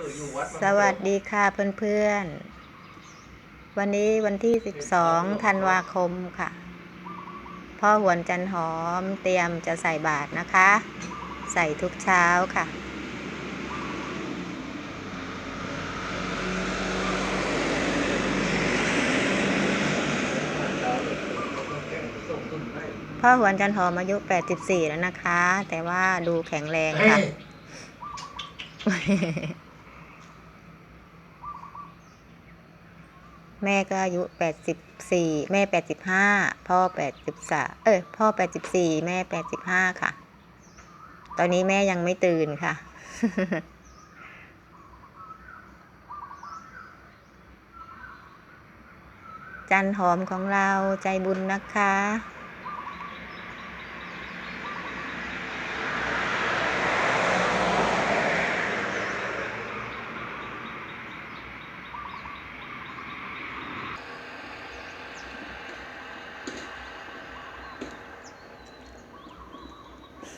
เคยอยู่วัดสวัสดีค่ะเพื่อนๆ วันนี้วันที่ 12 ธันวาคมค่ะ พ่อหวนจันหอมเตรียมจะใส่บาตรนะคะ ใส่ทุกเช้าค่ะ พ่อหวนจันหอมอายุ 84 แล้วนะคะ แต่ว่าดูแข็งแรงค่ะ แม่ก็อายุแปดสิบสี่แม่แปดสิบห้าพ่อแปดสิบสาเอ้ยพ่อแปดสิบสี่แม่แปดสิบห้าค่ะ ตอนนี้แม่ยังไม่ตื่นค่ะ จันหอมของเราใจบุญนะคะ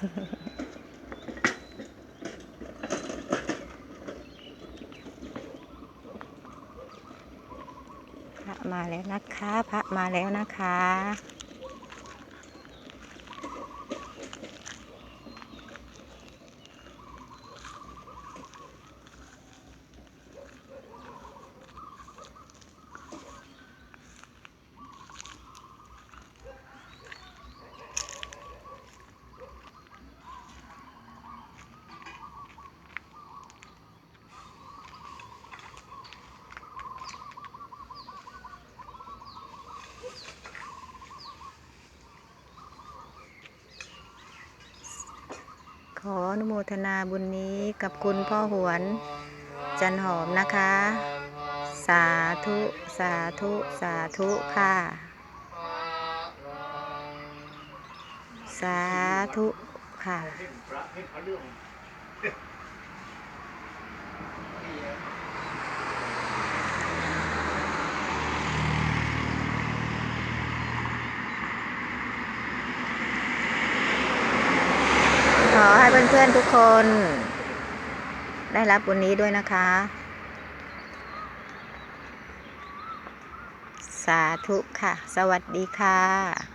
พระมาแล้วนะคะ พระมาแล้วนะคะ ขออนุโมทนาบุญนี้กับคุณพ่อหวน จันหอมนะคะ สาธุ สาธุ สาธุค่ะ สาธุค่ะ พระให้พระเรื่อง ข อให้เพื่อนๆทุกคน ได้รับบุญนี้ด้วยนะคะ สาธุค่ะ สวัสดีค่ะ